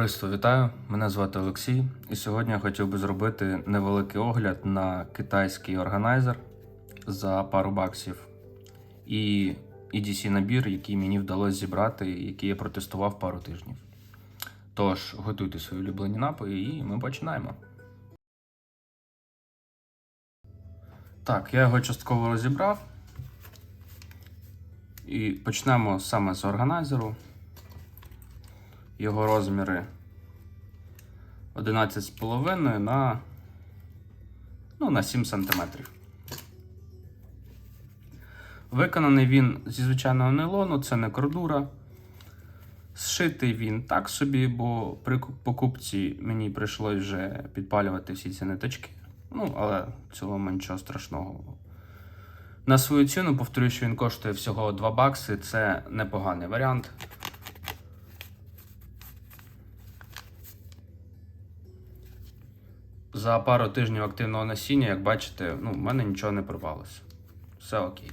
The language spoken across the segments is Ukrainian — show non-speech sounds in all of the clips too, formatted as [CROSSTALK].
Товариство, вітаю! Мене звати Олексій, і сьогодні я хотів би зробити невеликий огляд на китайський органайзер за пару баксів і EDC набір, який мені вдалося зібрати, який я протестував пару тижнів. Тож, готуйте свої улюблені напої і ми починаємо. Так, я його частково розібрав. І почнемо саме з органайзеру. Його розміри 11,5 на, ну, на 7 см. Виконаний він зі звичайного нейлону, це не кордура. Зшитий він так собі, бо при покупці мені прийшлось вже підпалювати всі ці ниточки. Ну, але в цілому нічого страшного. На свою ціну, повторюю, що він коштує всього 2 бакси. Це непоганий варіант. За пару тижнів активного насіння, як бачите, ну, в мене нічого не порвалося. Все окей.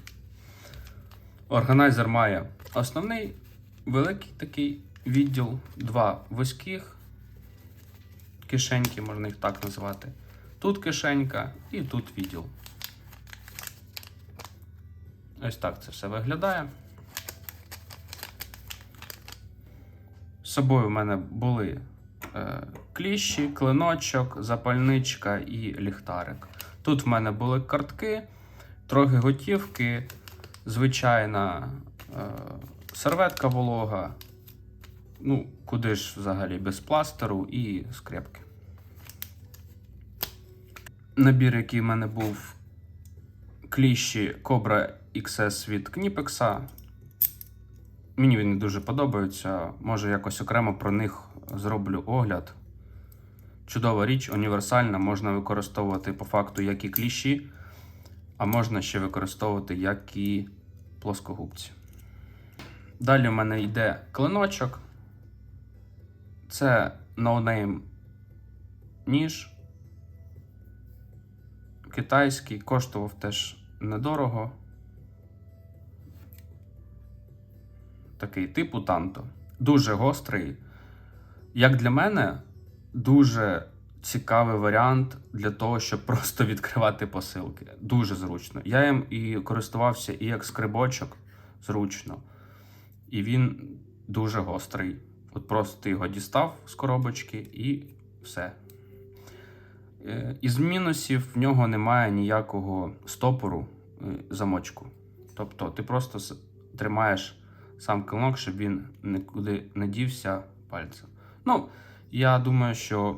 Органайзер має основний великий такий відділ, два вузьких кишеньки, можна їх так назвати. Тут кишенька і тут відділ. Ось так це все виглядає. З собою в мене були кліщі, клиночок, запальничка і ліхтарик. Тут в мене були картки, трохи готівки, звичайна е, серветка волога. Ну, куди ж взагалі без пластеру і скрепки. Набір, який в мене був кліщі Cobra XS від Knipex. Мені вони дуже подобаються. Може, якось окремо про них зроблю огляд. Чудова річ, універсальна, можна використовувати по факту як і кліщі, а можна ще використовувати як і плоскогубці. Далі в мене йде клиночок. Це ноунейм ніж. Китайський, коштував теж недорого. Такий типу танто. Дуже гострий. Як для мене, дуже цікавий варіант для того, щоб просто відкривати посилки. Дуже зручно. Я їм і користувався і як скрибочок зручно. І він дуже гострий. От просто ти його дістав з коробочки і все. Е, Із мінусів в нього немає ніякого стопору е, замочку. Тобто ти просто тримаєш сам клинок, щоб він нікуди не дівся пальцем. Ну, я думаю, що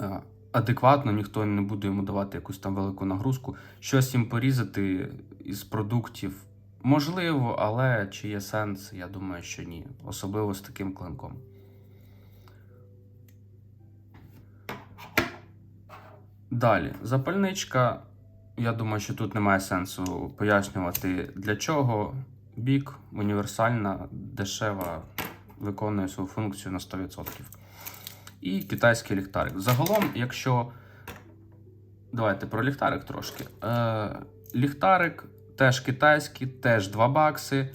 е, адекватно ніхто не буде йому давати якусь там велику нагрузку. Щось їм порізати із продуктів можливо, але чи є сенс, я думаю, що ні. Особливо з таким клинком. Далі, запальничка. Я думаю, що тут немає сенсу пояснювати для чого. Бік універсальна, дешева, виконує свою функцію на 100%. І китайський ліхтарик. Загалом, якщо. Давайте про ліхтарик трошки. Е, ліхтарик теж китайський, теж 2 бакси.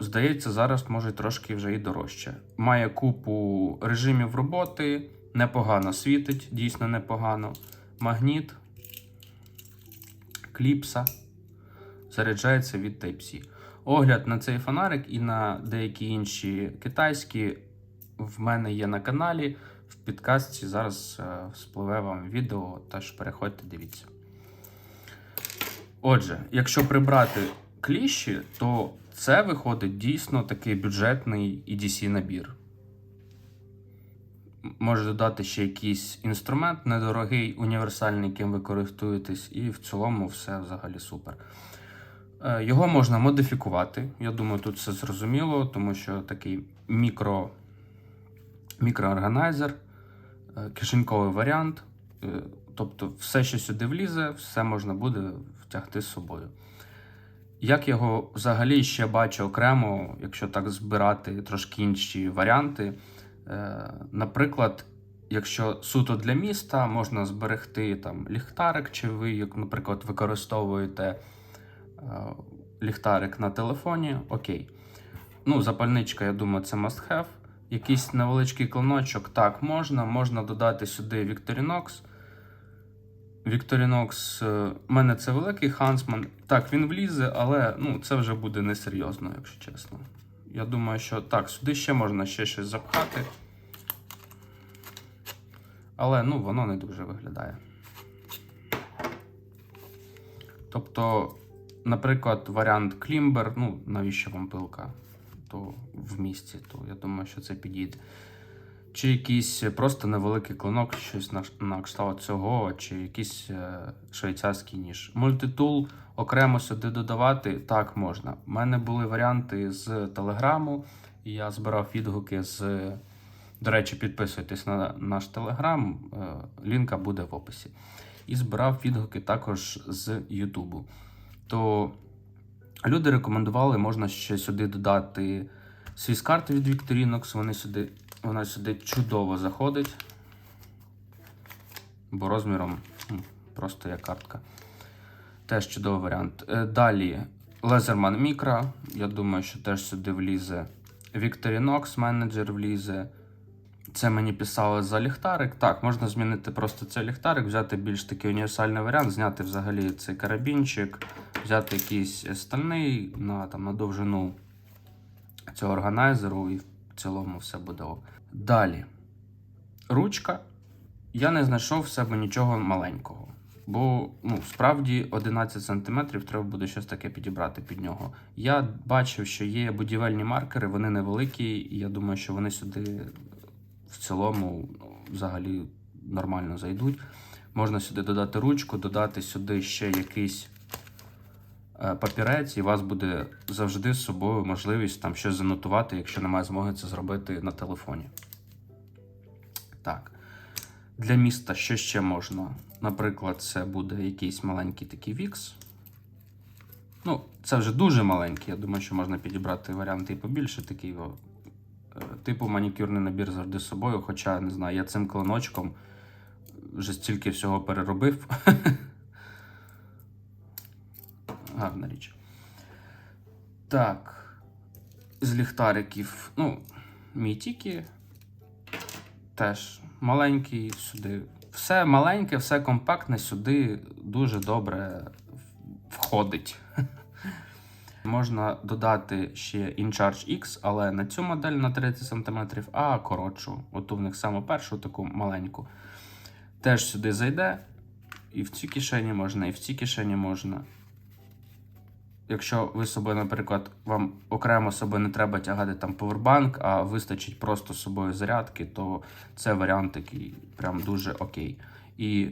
Здається, зараз може трошки вже і дорожче. Має купу режимів роботи, непогано світить, дійсно непогано. Магніт, кліпса. Заряджається від Type-C. Огляд на цей фонарик і на деякі інші китайські в мене є на каналі. В підкастці зараз е, спливе вам відео, тож переходьте, дивіться. Отже, якщо прибрати кліщі, то це виходить дійсно такий бюджетний EDC набір. М- Може додати ще якийсь інструмент недорогий, універсальний, яким ви користуєтесь, і в цілому все взагалі супер. Е, Його можна модифікувати. Я думаю, тут все зрозуміло, тому що такий мікро, мікроорганайзер, е, кишеньковий варіант. Е, Тобто, все, що сюди влізе, все можна буде втягти з собою. Як його взагалі ще бачу окремо, якщо так збирати трошки інші варіанти. Наприклад, якщо суто для міста, можна зберегти там ліхтарик, чи ви, як, наприклад, використовуєте ліхтарик на телефоні, окей. Ну, запальничка, я думаю, це must have. Якийсь невеличкий клиночок, так, можна. Можна додати сюди Victorinox. Victorinox, е, в мене це великий Хансман. Так, він влізе, але ну, це вже буде несерйозно, якщо чесно. Я думаю, що так, сюди ще можна ще щось запхати. Але ну, воно не дуже виглядає. Тобто, наприклад, варіант Клімбер, ну, навіщо вам пилка? То в місті, то я думаю, що це підійде. Чи якийсь просто невеликий клинок, щось на, на кшталт цього, чи якийсь е, швейцарський ніж. Мультитул окремо сюди додавати так можна. У мене були варіанти з Телеграму, і я збирав відгуки з. До речі, підписуйтесь на наш телеграм, е, лінка буде в описі. І збирав відгуки також з Ютубу. То люди рекомендували, можна ще сюди додати свіскарти від Victorinox. Вони сюди, вона сюди чудово заходить. Бо розміром просто як картка. Теж чудовий варіант. Е, Далі Laserman Micro. Я думаю, що теж сюди влізе. Victorinox менеджер влізе. Це мені писали за ліхтарик. Так, можна змінити просто цей ліхтарик, взяти більш такий універсальний варіант, зняти взагалі цей карабінчик, взяти якийсь стальний на, там, на довжину цього органайзеру, і в цілому все буде. Далі. Ручка. Я не знайшов в себе нічого маленького. Бо ну, справді 11 см треба буде щось таке підібрати під нього. Я бачив, що є будівельні маркери, вони невеликі, і я думаю, що вони сюди цілому ну, взагалі нормально зайдуть. Можна сюди додати ручку, додати сюди ще якийсь е, папірець, і у вас буде завжди з собою можливість там щось занотувати, якщо немає змоги це зробити на телефоні. Так. Для міста що ще можна? Наприклад, це буде якийсь маленький такий вікс. Ну, це вже дуже маленький. Я думаю, що можна підібрати варіанти і побільше такий. Типу манікюрний набір завжди з собою. Хоча, не знаю, я цим клиночком вже стільки всього переробив. [LAUGHS] Гарна річ. Так. З ліхтариків. Ну, мій тільки теж маленький сюди. Все маленьке, все компактне сюди дуже добре входить. [LAUGHS] Можна додати ще InCharge X, але на цю модель на 30 см, а коротшу. От у них саме першу таку маленьку. Теж сюди зайде. І в цій кишені можна, і в цій кишені можна. Якщо ви собою, наприклад, вам окремо собою не треба тягати там повербанк, а вистачить просто з собою зарядки, то це варіант такий прям дуже окей. І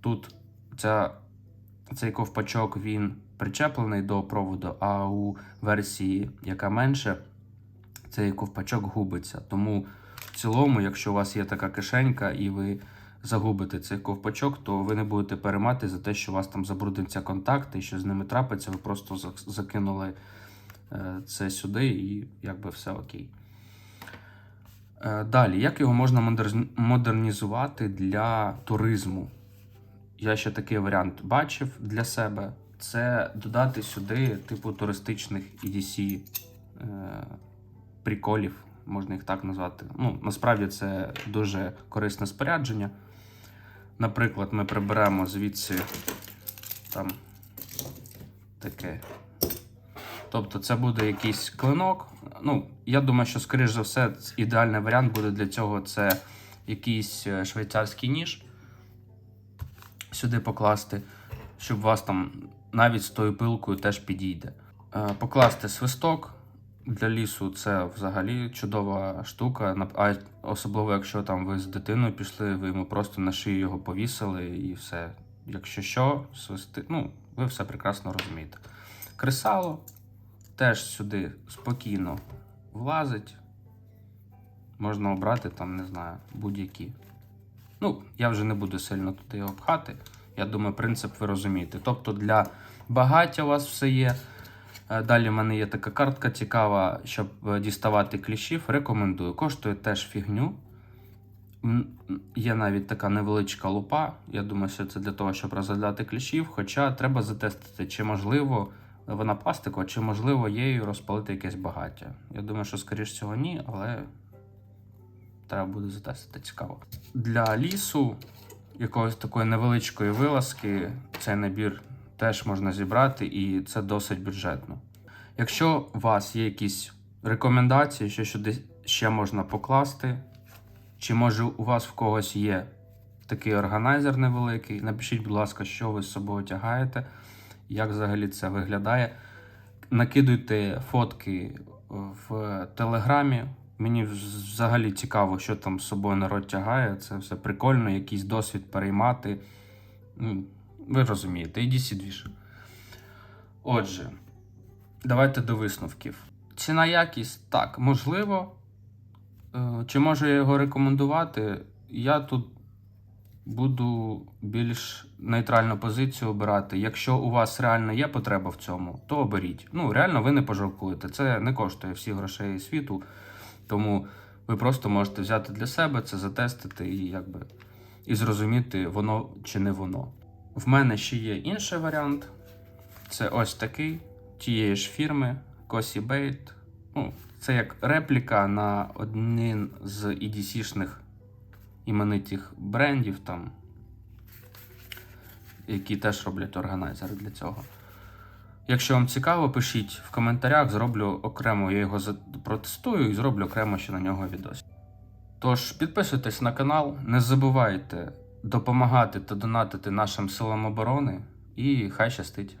тут ця, цей ковпачок він причеплений до проводу, а у версії, яка менше, цей ковпачок губиться. Тому в цілому, якщо у вас є така кишенька і ви загубите цей ковпачок, то ви не будете переймати за те, що у вас там забрудниться контакт і що з ними трапиться, ви просто закинули е, це сюди і якби все окей. Е, Далі, як його можна модернізувати для туризму? Я ще такий варіант бачив для себе. Це додати сюди типу туристичних EDC е, приколів, можна їх так назвати. Ну, насправді це дуже корисне спорядження. Наприклад, ми приберемо звідси там таке. Тобто це буде якийсь клинок. Ну, я думаю, що, скоріш за все, ідеальний варіант буде для цього це якийсь е, швейцарський ніж сюди покласти, щоб у вас там навіть з тою пилкою теж підійде. Е, Покласти свисток. Для лісу це взагалі чудова штука. А особливо, якщо там ви з дитиною пішли, ви йому просто на шию його повісили і все. Якщо що, свисти, ну, ви все прекрасно розумієте. Кресало теж сюди спокійно влазить. Можна обрати там, не знаю, будь-які. Ну, я вже не буду сильно туди його пхати. Я думаю, принцип ви розумієте. Тобто для багаття у вас все є. Е, Далі в мене є така картка цікава, щоб е, діставати кліщів. Рекомендую. Коштує теж фігню. Є навіть така невеличка лупа. Я думаю, що це для того, щоб розглядати кліщів. Хоча треба затестити, чи можливо вона пластикова, чи можливо її розпалити якесь багаття. Я думаю, що скоріш цього ні, але треба буде затестити цікаво. Для лісу, якогось такої невеличкої вилазки, цей набір теж можна зібрати, і це досить бюджетно. Якщо у вас є якісь рекомендації, що сюди ще можна покласти, чи може у вас в когось є такий органайзер невеликий, напишіть, будь ласка, що ви з собою тягаєте, як взагалі це виглядає. Накидуйте фотки в телеграмі. Мені взагалі цікаво, що там з собою народ тягає. Це все прикольно, якийсь досвід переймати. Ви розумієте, ідіть двіж. Отже, давайте до висновків. Ціна якість так, можливо. Е, Чи можу я його рекомендувати? Я тут буду більш нейтральну позицію обирати. Якщо у вас реально є потреба в цьому, то оберіть. Ну, реально, ви не пожалкуєте. Це не коштує всіх грошей світу. Тому ви просто можете взяти для себе це, затестити і якби і зрозуміти, воно чи не воно. В мене ще є інший варіант. Це ось такий тієї ж фірми Cossy Bait. Ну, це як репліка на один з EDC-шних іменитих брендів, там, які теж роблять органайзери для цього. Якщо вам цікаво, пишіть в коментарях, зроблю окремо, я його протестую і зроблю окремо ще на нього відос. Тож підписуйтесь на канал, не забувайте допомагати та донатити нашим силам оборони, і хай щастить!